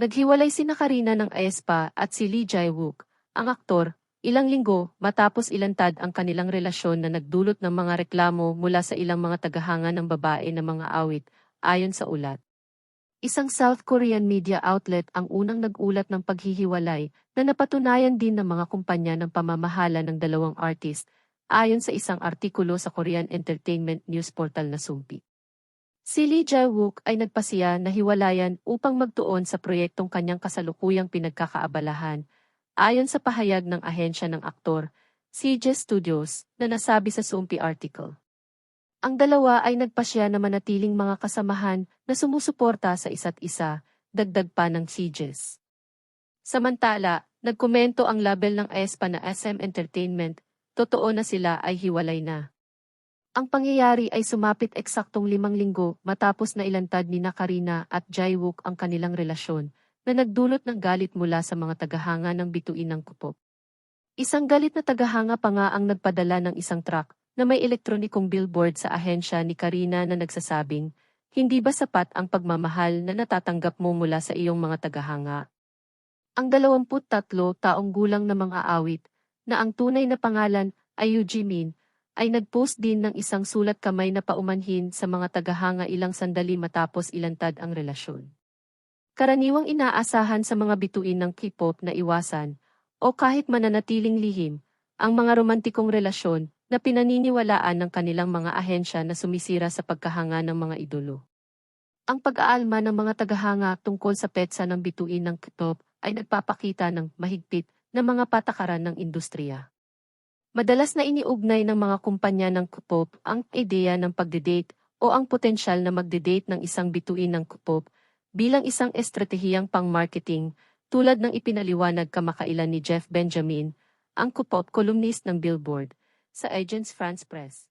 Naghiwalay sina Karina ng Aespa at si Lee Jae-wook, ang aktor, ilang linggo matapos ilantad ang kanilang relasyon na nagdulot ng mga reklamo mula sa ilang mga tagahanga ng babae na mga awit, ayon sa ulat. Isang South Korean media outlet ang unang nag-ulat ng paghihiwalay na napatunayan din ng mga kumpanya ng pamamahala ng dalawang artist, ayon sa isang artikulo sa Korean entertainment news portal na Sumpi. Si Lee Jae-wook ay nagpasiya na hiwalayan upang magtuon sa proyektong kanyang kasalukuyang pinagkakaabalahan, ayon sa pahayag ng ahensya ng aktor, CJ Studios, na nasabi sa Sumpi article. Ang dalawa ay nagpasya na manatiling mga kasamahan na sumusuporta sa isa't isa, dagdag pa ng CJs. Samantala, nagkomento ang label ng ESPA na SM Entertainment, totoo na sila ay hiwalay na. Ang pangyayari ay sumapit eksaktong limang linggo matapos na ilantad ni na Karina at Jaewook ang kanilang relasyon, na nagdulot ng galit mula sa mga tagahanga ng bituin ng kupop. Isang galit na tagahanga pa nga ang nagpadala ng isang truck na may elektronikong billboard sa ahensya ni Karina na nagsasabing, hindi ba sapat ang pagmamahal na natatanggap mo mula sa iyong mga tagahanga? Ang 23 taong gulang na mga awit, na ang tunay na pangalan ay Yu Jimin, ay nagpost din ng isang sulat kamay na paumanhin sa mga tagahanga ilang sandali matapos ilantad ang relasyon. Karaniwang inaasahan sa mga bituin ng K-pop na iwasan, o kahit mananatiling lihim, ang mga romantikong relasyon na pinaniniwalaan ng kanilang mga ahensya na sumisira sa pagkahanga ng mga idolo. Ang pag-aalma ng mga tagahanga tungkol sa petsa ng bituin ng K-pop ay nagpapakita ng mahigpit na mga patakaran ng industriya. Madalas na iniugnay ng mga kumpanya ng K-pop ang ideya ng pagde-date o ang potensyal na magde-date ng isang bituin ng K-pop bilang isang estratehiyang pang-marketing tulad ng ipinaliwanag kamakailan ni Jeff Benjamin, ang K-pop columnist ng Billboard, sa Agence France Press.